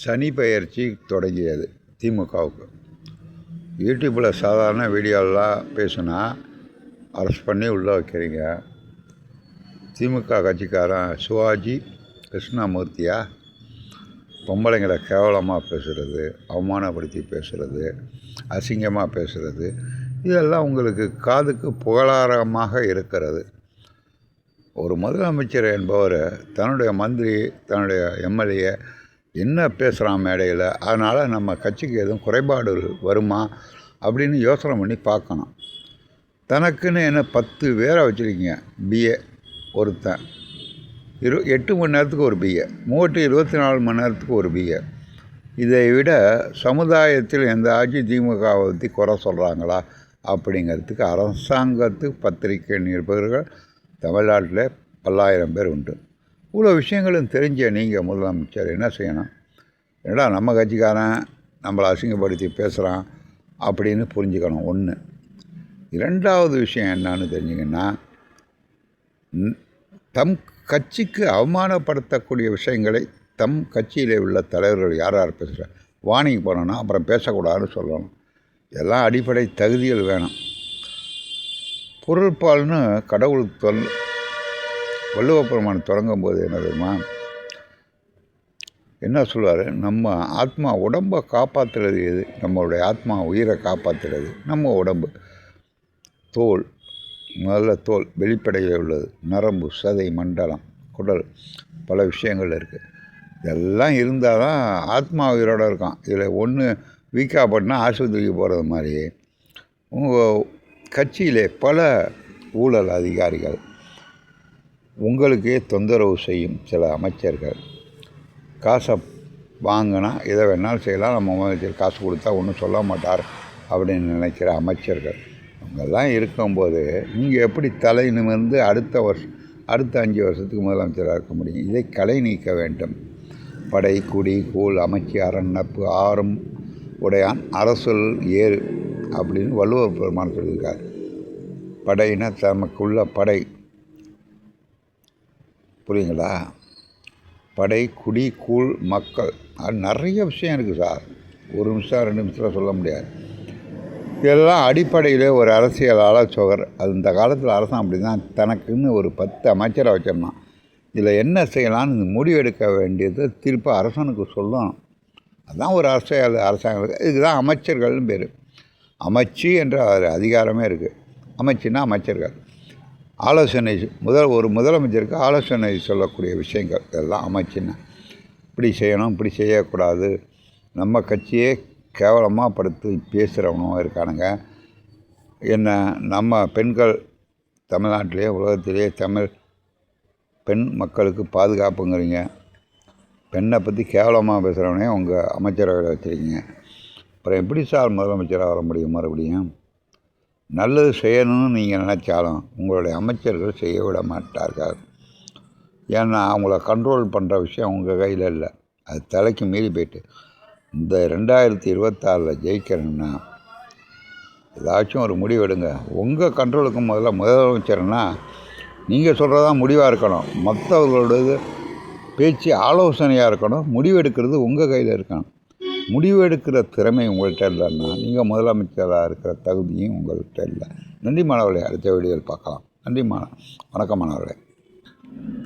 சனி பயிற்சி தொடங்கியது திமுகவுக்கு. யூடியூப்பில் சாதாரண வீடியோலாம் பேசுனா அரெஸ்ட் பண்ணி உள்ளே வைக்கிறீங்க. திமுக கட்சிக்காரன் சிவாஜி கிருஷ்ணமூர்த்தியா? பொம்பளைங்களை கேவலமாக பேசுகிறது அவமானப்படுத்தி பேசுகிறது அசிங்கமாக பேசுகிறது இதெல்லாம் உங்களுக்கு காதுக்கு புகழாரமாக இருக்கிறது. ஒரு முதலமைச்சர் என்பவர் தன்னுடைய மந்திரி தன்னுடைய எம்எல்ஏ என்ன பேசுகிறான் மேடையில்? அதனால் நம்ம கட்சிக்கு எதுவும் குறைபாடு வருமா? அப்படின்னு யோசனை பண்ணி பார்க்கணும். தனக்குன்னு என்ன பத்து பேரை வச்சுருக்கீங்க? பிஏ ஒருத்தன். இரு எட்டு மணி நேரத்துக்கு ஒரு பிஏ மூட்டு இருபத்தி நாலு மணி நேரத்துக்கு ஒரு பிஏ இதை விட சமுதாயத்தில் எந்த ஆட்சி திமுகவை பற்றி குறை சொல்கிறாங்களா அப்படிங்கிறதுக்கு அரசாங்கத்து பத்திரிகை நிருபர்கள் தமிழ்நாட்டில் பல்லாயிரம் பேர் உண்டு. இவ்வளோ விஷயங்களும் தெரிஞ்ச நீங்கள் முதலமைச்சர் என்ன செய்யணும்? ஏடா நம்ம கட்சிக்காரன் நம்மளை அசிங்கப்படுத்தி பேசுகிறான் அப்படின்னு புரிஞ்சுக்கணும் ஒன்று இரண்டாவது விஷயம் என்னன்னு தெரிஞ்சிங்கன்னா தம் கட்சிக்கு அவமானப்படுத்தக்கூடிய விஷயங்களை தம் கட்சியில் உள்ள தலைவர்கள் யார் யார் பேசுகிற வாணிக்கு போனோன்னா அப்புறம் பேசக்கூடாதுன்னு சொல்லணும். இதெல்லாம் அடிப்படை தகுதிகள் வேணும். பொருள்பால்னு கடவுள் தொல் வள்ளுவ பெருமான் தொடங்கும் போது என்ன தெரியுமா? என்ன சொல்லுவார் நம்ம ஆத்மா உடம்பை காப்பாற்றுறது எது? நம்மளுடைய ஆத்மா உயிரை காப்பாற்றுறது நம்ம உடம்பு. தோல். முதல்ல தோல். வெளிப்படையே உள்ளது. நரம்பு சதை மண்டலம் குடல். பல விஷயங்கள் இருக்குது இதெல்லாம் இருந்தால் தான் ஆத்மா உயிரோடு இருக்கான். இதில் ஒன்று வீக்காக பண்ணால் ஆஸ்பத்திரிக்கு போகிறது மாதிரி உங்கள் கட்சியிலே பல ஊழல் அதிகாரிகள் உங்களுக்கே தொந்தரவு செய்யும் சில அமைச்சர்கள். காசை வாங்கினா எதை வேணாலும் செய்யலாம். நம்ம முதலமைச்சர் காசு கொடுத்தா ஒன்றும் சொல்ல மாட்டார் அப்படின்னு நினைக்கிற அமைச்சர்கள். இவங்கெல்லாம் இருக்கும்போது நீங்கள் எப்படி தலை நிமிர்ந்து அடுத்த வருஷம் அடுத்த அஞ்சு வருஷத்துக்கு முதலமைச்சராக இருக்க முடியும்? இதை கலை நீக்க வேண்டும். படை குடி கூழ் அமைச்சி அரண் நட்பு ஆறும் உடையான் அரசுல் ஏறு அப்படின்னு வள்ளுவர் பெருமான் சொல்லியிருக்கார். படையினா தமக்குள்ள படை. புரியுங்களா படை குடி கூழ் மக்கள். அது நிறைய விஷயம் இருக்குது சார். ஒரு நிமிஷம் ரெண்டு நிமிஷத்தில் சொல்ல முடியாது. இதெல்லாம் அடிப்படையில் ஒரு அரசியல் ஆலோசகர். அது இந்த காலத்தில் அரசாங்கம் அப்படி தான் தனக்குன்னு ஒரு பத்து அமைச்சரை வச்சிடணும். இதில் என்ன செய்யலாம்னு முடிவெடுக்க வேண்டியது திருப்பி அரசனுக்கு சொல்லணும். அதுதான் ஒரு அரசியல் அரசாங்கம். இதுக்கு தான் அமைச்சர்கள்னு பேர். அமைச்சு என்ற அதிகாரமே இருக்குது அமைச்சுன்னா அமைச்சர்கள். ஆலோசனை முதல் ஒரு முதலமைச்சருக்கு ஆலோசனை சொல்லக்கூடிய விஷயங்கள் இதெல்லாம் அமைச்சுன்னா. இப்படி செய்யணும் இப்படி செய்யக்கூடாது. நம்ம கட்சியே கேவலமாக படுத்து பேசுகிறவனும் இருக்கானுங்க. என்ன நம்ம பெண்கள் தமிழ்நாட்டிலே உலகத்திலே தமிழ் பெண் மக்களுக்கு பாதுகாப்புங்கிறீங்க. பெண்ணை பற்றி கேவலமாக பேசுகிறவனே உங்கள் அமைச்சரவையில் வச்சுருக்கீங்க. அப்புறம் எப்படி சார் முதலமைச்சராக வர முடியும் மறுபடியும்? நல்லது செய்யணும்னு நீங்கள் நினச்சாலும் உங்களுடைய அமைச்சர்கள் செய்ய விட மாட்டார்கள். ஏன்னா அவங்கள கண்ட்ரோல் பண்ணுற விஷயம் உங்கள் கையில் இல்லை. அது தலைக்கு மீறி போயிட்டு. இந்த ரெண்டாயிரத்தி இருபத்தாறில் ஜெயிக்கிறேன்னா ஏதாச்சும் ஒரு முடிவு எடுங்க. உங்கள் கண்ட்ரோலுக்கு முதல்ல முதலமைச்சர்னா நீங்கள் சொல்கிறதா முடிவாக இருக்கணும். மற்றவர்களோடது பேச்சு ஆலோசனையாக இருக்கணும். முடிவெடுக்கிறது உங்கள் கையில் இருக்கணும். முடிவு எடுக்கிற திறமை உங்கள்கிட்ட இல்லைன்னா நீங்கள் முதலமைச்சராக இருக்கிற தகுதியும் உங்கள்கிட்ட இல்லை. நன்றி மாணவர்களே அடுத்த வீடியோவில் பார்க்கலாம். நன்றி மாணவ வணக்கம் மாணவர்களே.